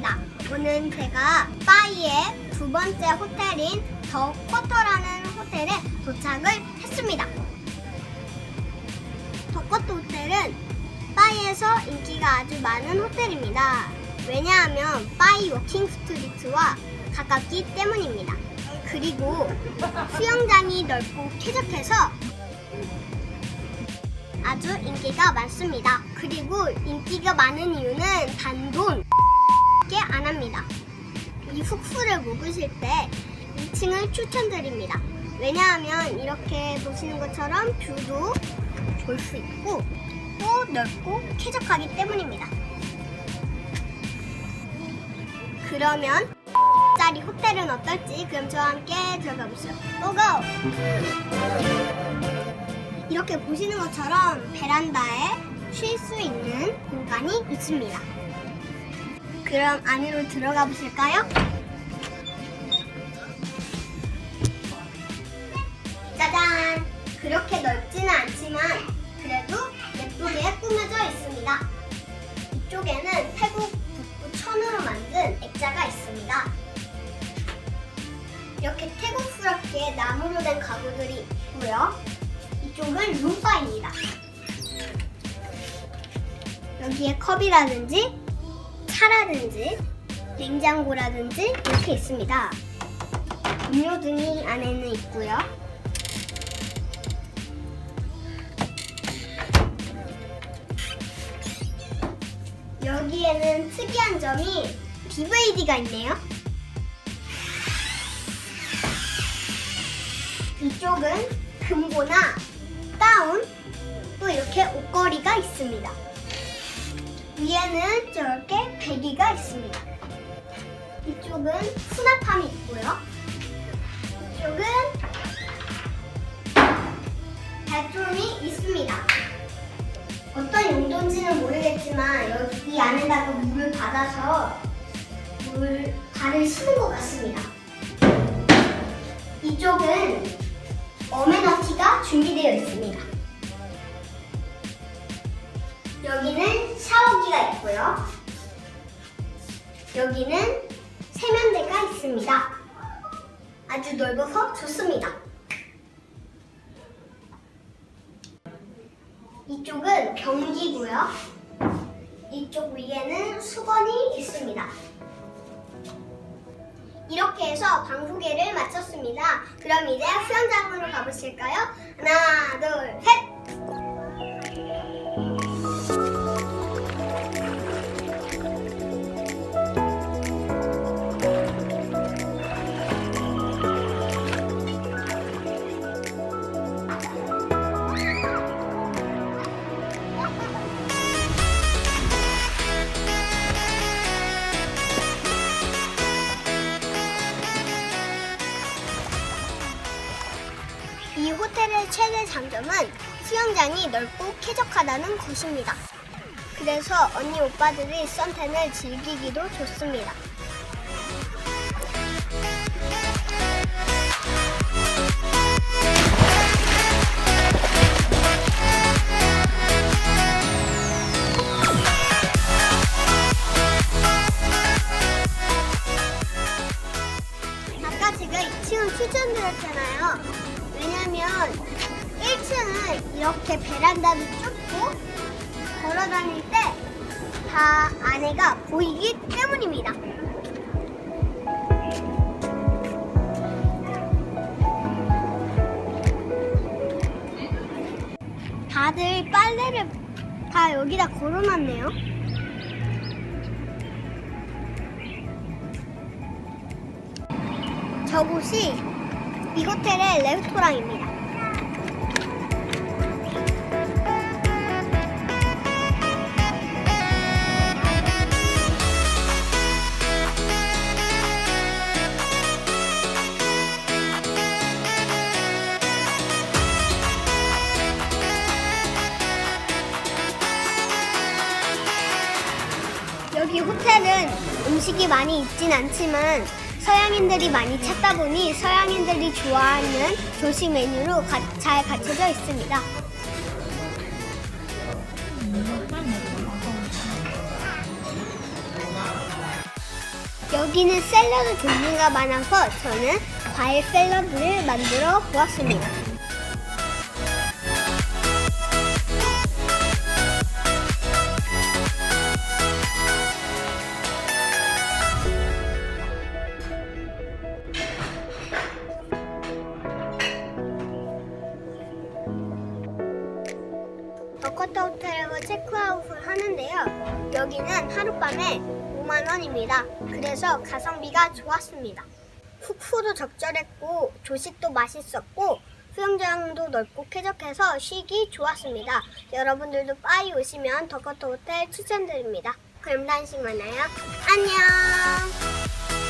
뽀뽀입니다. 오늘 제가 파이의 두 번째 호텔인 더 쿼터라는 호텔에 도착을 했습니다. 더 쿼터 호텔은 파이에서 인기가 아주 많은 호텔입니다. 왜냐하면 파이 워킹 스트리트와 가깝기 때문입니다. 그리고 수영장이 넓고 쾌적해서 아주 인기가 많습니다. 그리고 인기가 많은 이유는 단돈 게안 합니다. 이 훅수를 묵으실 때 2층을 추천드립니다. 왜냐하면 이렇게 보시는 것처럼 뷰도 볼 수 있고 또 넓고 쾌적하기 때문입니다. 그러면 짜리 호텔은 어떨지 그럼 저와 함께 들어가 보시죠. 고고! 이렇게 보시는 것처럼 베란다에 쉴 수 있는 공간이 있습니다. 그럼 안으로 들어가 보실까요? 짜잔! 그렇게 넓지는 않지만 그래도 예쁘게 꾸며져 있습니다. 이쪽에는 태국 북부 천으로 만든 액자가 있습니다. 이렇게 태국스럽게 나무로 된 가구들이 있고요. 이쪽은 룸바입니다. 여기에 컵이라든지 차라든지 냉장고라든지 이렇게 있습니다. 음료 등이 안에는 있고요. 여기에는 특이한 점이 DVD가 있네요. 이쪽은 금고나 가운 또 이렇게 옷걸이가 있습니다. 위에는 저렇게 베개가 있습니다. 이쪽은 수납함이 있고요. 이쪽은 발톱이 있습니다. 어떤 용도인지는 모르겠지만 여기 안에다가 물을 받아서 물 발을 씻는 것 같습니다. 이쪽은 어메너티가 준비되어 있습니다. 여기는 샤워기가 있고요. 여기는 세면대가 있습니다. 아주 넓어서 좋습니다. 이쪽은 변기고요. 이쪽 위에는 수건이 있습니다. 이렇게 해서 방소개를 마쳤습니다. 그럼 이제 수영장으로 가보실까요? 하나, 둘, 셋! 최대 장점은 수영장이 넓고 쾌적하다는 것입니다. 그래서 언니 오빠들이 썬텐을 즐기기도 좋습니다. 아까 제가 2층을 추천드렸잖아요. 왜냐면 1층은 이렇게 베란다도 좁고 걸어 다닐 때 다 안에가 보이기 때문입니다. 다들 빨래를 다 여기다 걸어놨네요. 저곳이 이 호텔의 레스토랑입니다. 여기 호텔은 음식이 많이 있진 않지만 서양인들이 많이 찾다 보니 서양인들이 좋아하는 조식 메뉴로 가- 잘 갖춰져 있습니다. 여기는 샐러드 종류가 많아서 저는 과일 샐러드를 만들어 보았습니다. 체크아웃을 하는데요. 여기는 하룻밤에 5만 원입니다. 그래서 가성비가 좋았습니다. 숙소도 적절했고 조식도 맛있었고 수영장도 넓고 쾌적해서 쉬기 좋았습니다. 여러분들도 빠이 오시면 더커터 호텔 추천드립니다. 그럼 다음에 만나요. 안녕.